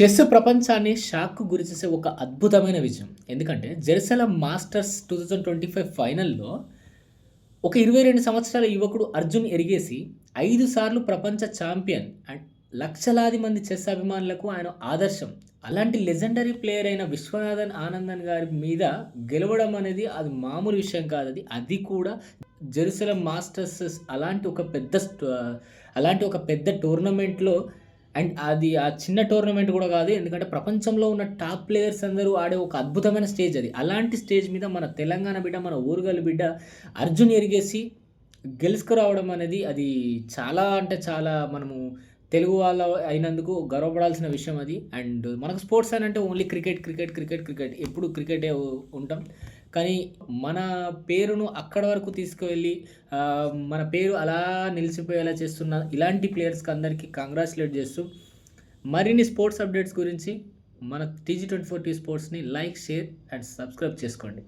Chess ప్రపంచాన్ని షాక్కు గురిచేసే ఒక అద్భుతమైన విజయం. ఎందుకంటే Jerusalem masters two thousand twenty five ఫైనల్లో ఒక ఇరవై రెండు సంవత్సరాల యువకుడు అర్జున్ ఎరిగేసి ఐదు సార్లు ప్రపంచ ఛాంపియన్ అండ్ లక్షలాది మంది చెస్ అభిమానులకు ఆయన ఆదర్శం. అలాంటి లెజెండరీ ప్లేయర్ అయిన విశ్వనాథన్ ఆనందన్ గారి మీద గెలవడం అనేది అది మామూలు విషయం కాదు. అది అది కూడా జెరూసలం మాస్టర్స్ అలాంటి ఒక పెద్ద అలాంటి ఒక పెద్ద టోర్నమెంట్లో అండ్ అది ఆ చిన్న టోర్నమెంట్ కూడా కాదు ఎందుకంటే ప్రపంచంలో ఉన్న టాప్ ప్లేయర్స్ అందరూ ఆడే ఒక అద్భుతమైన స్టేజ్ అది. అలాంటి స్టేజ్ మీద మన తెలంగాణ బిడ్డ మన ఊరుగల బిడ్డ అర్జున్ ఎరిగేసి గెలుచుకురావడం అనేది అది చాలా అంటే చాలా మనము తెలుగు వాళ్ళ అయినందుకు గర్వపడాల్సిన విషయం అది. అండ్ మనకు స్పోర్ట్స్ అని అంటే only cricket cricket cricket cricket. ఎప్పుడు క్రికెటే ఉంటాం. కానీ మన పేరును అక్కడ వరకు తీసుకువెళ్ళి మన పేరు అలా నిలిచిపోయేలా చేస్తున్న ఇలాంటి ప్లేయర్స్కి అందరికీ కంగ్రాచులేట్ చేస్తూ మరిన్ని స్పోర్ట్స్ అప్డేట్స్ గురించి మన టీజీ ట్వంటీ ఫోర్ టీ స్పోర్ట్స్ని లైక్ షేర్ అండ్ సబ్స్క్రైబ్ చేసుకోండి.